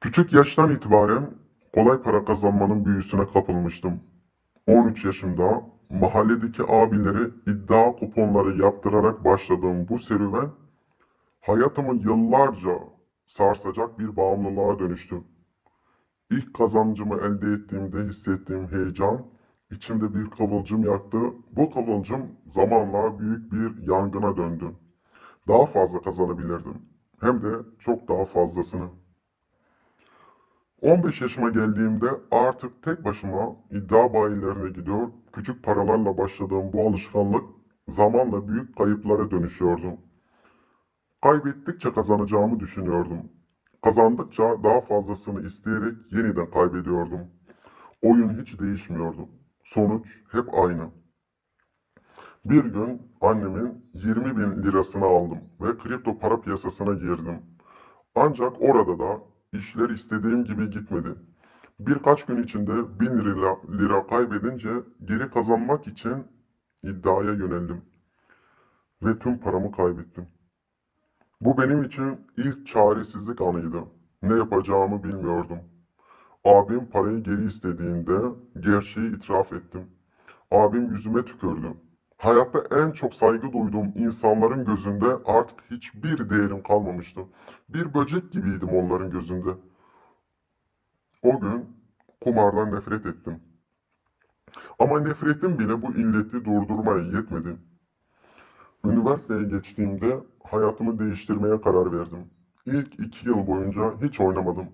Küçük yaştan itibaren kolay para kazanmanın büyüsüne kapılmıştım. 13 yaşında mahalledeki abileri iddia kuponları yaptırarak başladığım bu serüven hayatımı yıllarca sarsacak bir bağımlılığa dönüştü. İlk kazancımı elde ettiğimde hissettiğim heyecan içimde bir kıvılcım yaktı. Bu kıvılcım zamanla büyük bir yangına döndü. Daha fazla kazanabilirdim. Hem de çok daha fazlasını. 15 yaşıma geldiğimde artık tek başıma iddia bayilerine gidiyor, küçük paralarla başladığım bu alışkanlık zamanla büyük kayıplara dönüşüyordu. Kaybettikçe kazanacağımı düşünüyordum. Kazandıkça daha fazlasını isteyerek yeniden kaybediyordum. Oyun hiç değişmiyordu. Sonuç hep aynı. Bir gün annemin 20 bin lirasını aldım ve kripto para piyasasına girdim. Ancak orada da işler istediğim gibi gitmedi. Birkaç gün içinde 1000 lira, lira kaybedince geri kazanmak için iddiaya yöneldim. Ve tüm paramı kaybettim. Bu benim için ilk çaresizlik anıydı. Ne yapacağımı bilmiyordum. Abim parayı geri istediğinde gerçeği itiraf ettim. Abim yüzüme tükürdü. Hayatta en çok saygı duyduğum insanların gözünde artık hiçbir değerim kalmamıştı. Bir böcek gibiydim onların gözünde. O gün kumardan nefret ettim. Ama nefretim bile bu illeti durdurmaya yetmedi. Üniversiteye geçtiğimde hayatımı değiştirmeye karar verdim. İlk iki yıl boyunca hiç oynamadım.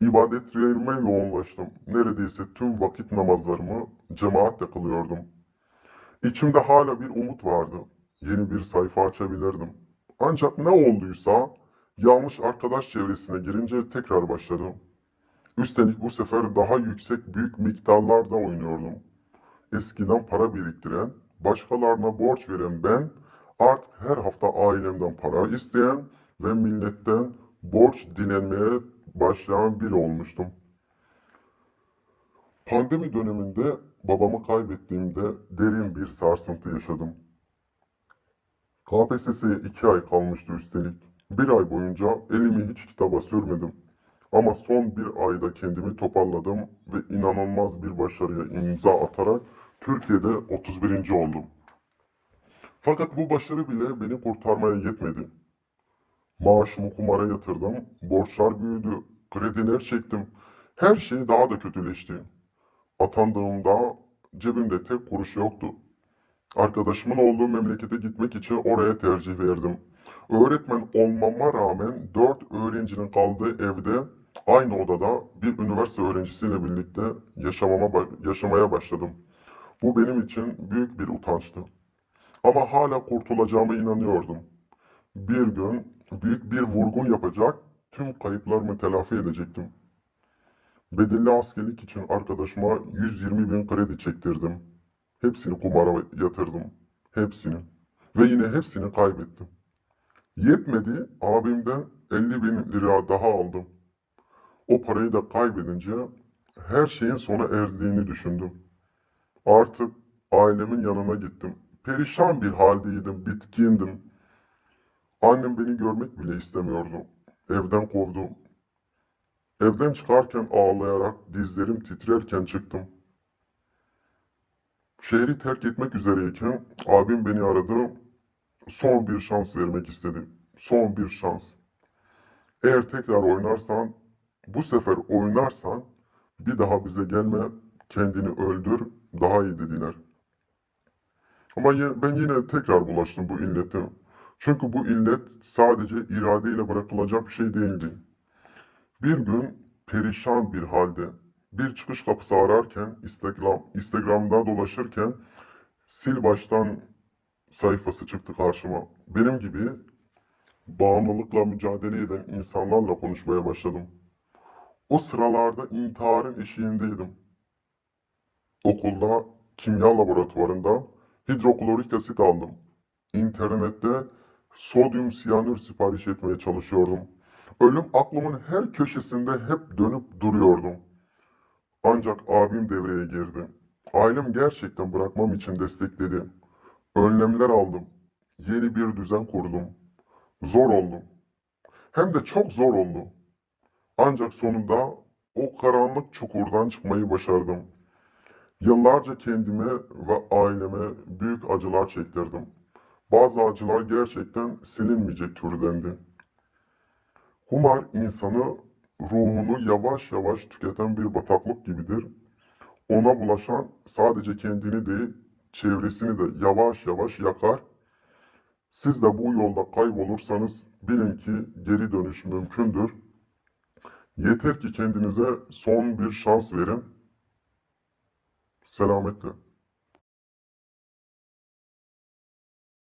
İbadetlerime yoğunlaştım. Neredeyse tüm vakit namazlarımı cemaatle kılıyordum. İçimde hala bir umut vardı. Yeni bir sayfa açabilirdim. Ancak ne olduysa yanlış arkadaş çevresine girince tekrar başladım. Üstelik bu sefer daha yüksek büyük miktarlarda oynuyordum. Eskiden para biriktiren, başkalarına borç veren ben artık her hafta ailemden para isteyen ve milletten borç dilenmeye başlayan biri olmuştum. Pandemi döneminde babamı kaybettiğimde derin bir sarsıntı yaşadım. KPSS'ye iki ay kalmıştı üstelik. Bir ay boyunca elimi hiç kitaba sürmedim. Ama son bir ayda kendimi toparladım ve inanılmaz bir başarıya imza atarak Türkiye'de 31. oldum. Fakat bu başarı bile beni kurtarmaya yetmedi. Maaşımı kumara yatırdım, borçlar büyüdü, krediler çektim. Her şey daha da kötüleşti. Atandığımda cebimde tek kuruş yoktu. Arkadaşımın olduğu memlekete gitmek için oraya tercih verdim. Öğretmen olmama rağmen dört öğrencinin kaldığı evde aynı odada bir üniversite öğrencisiyle birlikte yaşamama, yaşamaya başladım. Bu benim için büyük bir utançtı. Ama hala kurtulacağıma inanıyordum. Bir gün büyük bir vurgun yapacak, tüm kayıplarımı telafi edecektim. Bedelli askerlik için arkadaşıma 120 bin kredi çektirdim. Hepsini kumara yatırdım. Hepsini. Ve yine hepsini kaybettim. Yetmedi, abimden 50 bin lira daha aldım. O parayı da kaybedince her şeyin sona erdiğini düşündüm. Artık ailemin yanına gittim. Perişan bir haldeydim, bitkindim. Annem beni görmek bile istemiyordu. Evden kovdu. Evden çıkarken ağlayarak, dizlerim titrerken çıktım. Şehri terk etmek üzereyken abim beni aradı. Son bir şans vermek istedi. Son bir şans. Eğer tekrar oynarsan, bu sefer oynarsan bir daha bize gelme, kendini öldür, daha iyi dediler. Ama ben yine tekrar bulaştım bu illete. Çünkü bu illet sadece iradeyle bırakılacak bir şey değildi. Bir gün perişan bir halde bir çıkış kapısı ararken Instagram, Instagram'da dolaşırken sil baştan sayfası çıktı karşıma. Benim gibi bağımlılıkla mücadele eden insanlarla konuşmaya başladım. O sıralarda intiharın eşiğindeydim. Okulda kimya laboratuvarında hidroklorik asit aldım. İnternette sodyum siyanür sipariş etmeye çalışıyordum. Ölüm aklımın her köşesinde hep dönüp duruyordum. Ancak abim devreye girdi. Ailem gerçekten bırakmam için destekledi. Önlemler aldım. Yeni bir düzen kurdum. Zor oldu. Hem de çok zor oldu. Ancak sonunda o karanlık çukurdan çıkmayı başardım. Yıllarca kendime ve aileme büyük acılar çektirdim. Bazı acılar gerçekten silinmeyecek türdendi. Kumar insanı ruhunu yavaş yavaş tüketen bir bataklık gibidir. Ona bulaşan sadece kendini değil, çevresini de yavaş yavaş yakar. Siz de bu yolda kaybolursanız bilin ki geri dönüş mümkündür. Yeter ki kendinize son bir şans verin. Selametle.